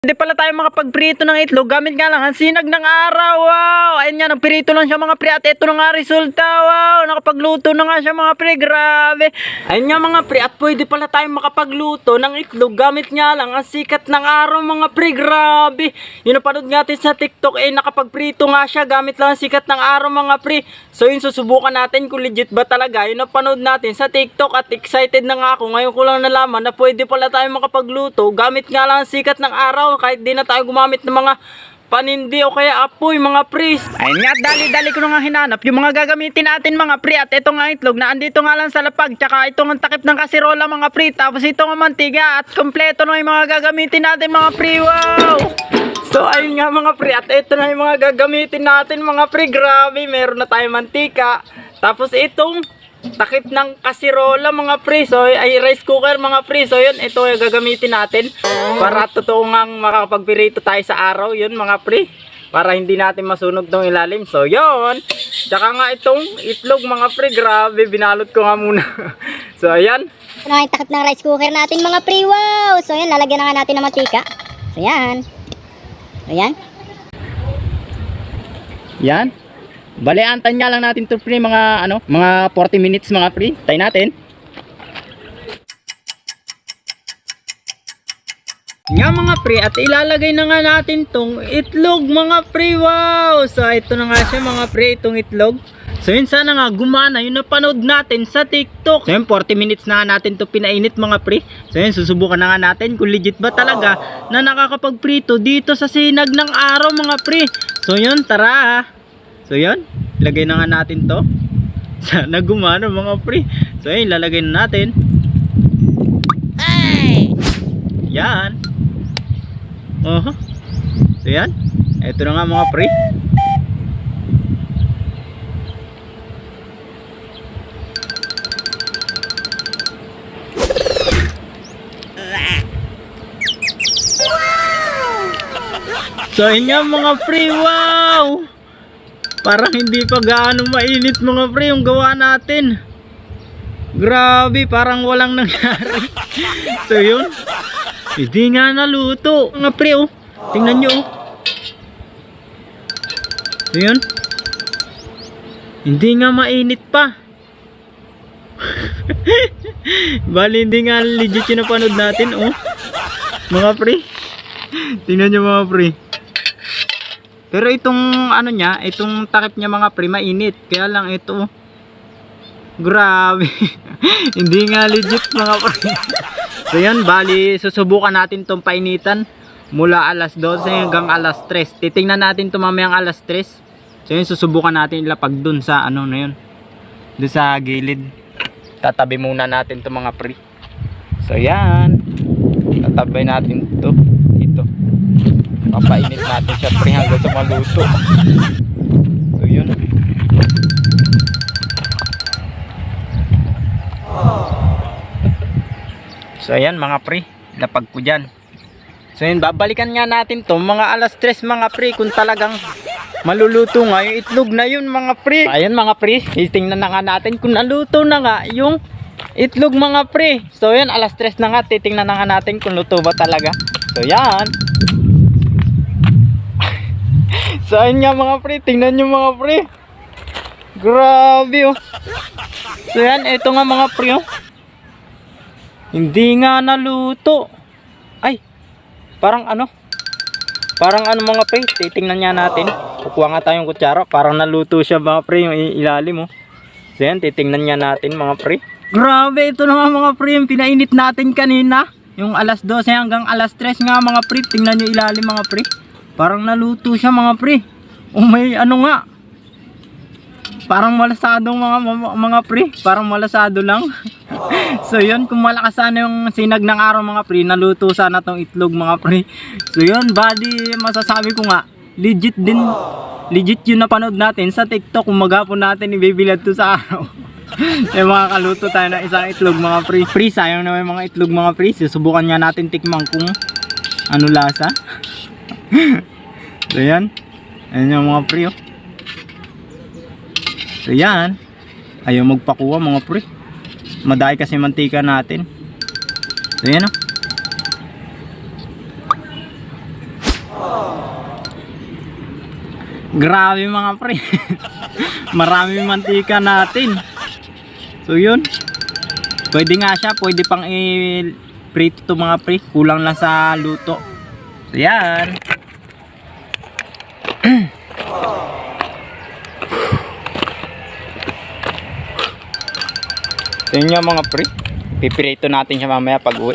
Hindi pala tayo makapagprito ng itlog gamit nga lang ang sinag ng araw. Wow! Ayun nga, nagprito lang siya mga pre at ito na nga resulta. Wow! Nakapagluto na nga siya mga pre. Grabe. Ayun nga mga pre at pwede pala tayo makapagluto ng itlog gamit nga lang ang sikat ng araw mga pre. Grabe. Yun napanood natin sa TikTok eh nakapagprito nga siya gamit lang ang sikat ng araw mga pre. So yun susubukan natin kung legit ba talaga. Yun napanood natin sa TikTok at excited na nga ako. Ngayon ko lang nalaman na pwede pala tayo makapagluto gamit nga lang ang sikat ng araw kahit di na tayo gumamit ng mga panindi o kaya apoy mga pre. Ayun nga, dali-dali ko na nga hinanap yung mga gagamitin natin mga pre at ito nga itlog na andito nga lang sa lapag tsaka ito nga takip ng kasirola mga pre tapos ito nga mantiga at kompleto na yung mga gagamitin natin mga pre. Wow! So ayun nga mga pre at ito na yung mga gagamitin natin mga pre. Grabe, meron na tayong mantika. Tapos itong takip ng kasirola mga pre. So ay rice cooker mga pre. So yun, ito yung gagamitin natin para totoo nga makakapagpirito tayo sa araw. Yun mga pre. Para hindi natin masunog tong ilalim. So yun. Tsaka nga itong itlog mga pre. Grabe, binalot ko nga muna. so ayan. Ano nga yung takip ng rice cooker natin mga pre, wow! So yan, lalagyan na nga natin ng mantika. So yan. So yan. Yan. Bale, antan nga lang natin to pre mga ano, mga 40 minutes mga pre. Tay natin. Nga mga pre at ilalagay na nga natin tong itlog mga pre. Wow! So ito na nga siya mga pre itong itlog. So yun sana nga gumana yung napanood natin sa TikTok. So yun 40 minutes na natin to pinainit mga pre. So yun susubukan na nga natin kung legit ba talaga na nakakapagprito dito sa sinag ng araw mga pre. So yun tara. So yun, lagay na nga natin to. Sana gumana mga pre. So yun, lalagay na natin. Yan. Oho. So yan. Ito na nga mga pre. So yun nga mga pre, wow! Parang hindi pa gaano mainit mga pre yung gawa natin. Grabe, parang walang nangyari. so yun. Hindi nga naluto. Mga pre oh. Tingnan nyo oh. So yun. Hindi nga mainit pa. Bali hindi nga legit yung napanood natin oh. Mga pre. Tingnan nyo mga pre. Pero itong ano niya, itong takip niya mga pre, mainit. Kaya lang ito, oh. grabe. Hindi nga legit mga pre. so yan, bali, susubukan natin tong painitan mula alas 12 hanggang alas 3. Titingnan natin to mamayang alas 3. So yun, susubukan natin ilapag dun sa ano na yun. Dun sa gilid. Tatabi muna natin to mga pre. So yan. Tatabay natin to. Ito papainit natin siya pre hanggang sa maluto. So yun. So ayan mga pre lapag ko dyan. So yun babalikan nga natin to mga alas 3 mga pre kung talagang maluluto nga yung itlog na yun mga pre. Ayan mga pre titingnan na nga natin kung naluto na nga yung itlog mga pre. So yan alas 3 na nga titingnan na nga natin kung luto ba talaga. So yan So ayun mga pre, tingnan nyo mga pre. Grabe oh. So yan, ito nga mga pre oh. Hindi nga naluto. Ay, parang ano? Parang ano mga pre, titingnan nga natin. Kukuha nga tayong kutsara, parang naluto siya mga pre yung ilalim oh. So yan, titingnan nga natin mga pre. Grabe, ito na nga mga pre, yung pinainit natin kanina. Yung alas 12 hanggang alas 3 nga mga pre, tingnan nyo ilalim mga pre. Parang naluto siya mga pre. O may ano nga. Parang malasadong mga mga, pre. Parang malasado lang. so yun, kung malakas sana yung sinag ng araw mga pre, naluto sana tong itlog mga pre. So yun, body masasabi ko nga, legit din. Legit yun napanood natin sa TikTok. Kung maghapon natin ibibilad to sa araw. eh mga kaluto tayo ng isang itlog mga pre. Pre, sayang naman yung mga itlog mga pre. Susubukan nga natin tikman kung ano lasa. So yan. Ayan yung mga pre oh. So yan. Ayaw magpakuha mga pre. Madai kasi mantika natin. So yan oh. Grabe mga pre. Marami mantika natin. So yun. Pwede nga siya, pwede pang i-prito to mga pre. Kulang lang sa luto. So yan. Yun yung mga pre. Pipirito natin siya mamaya pag uwi.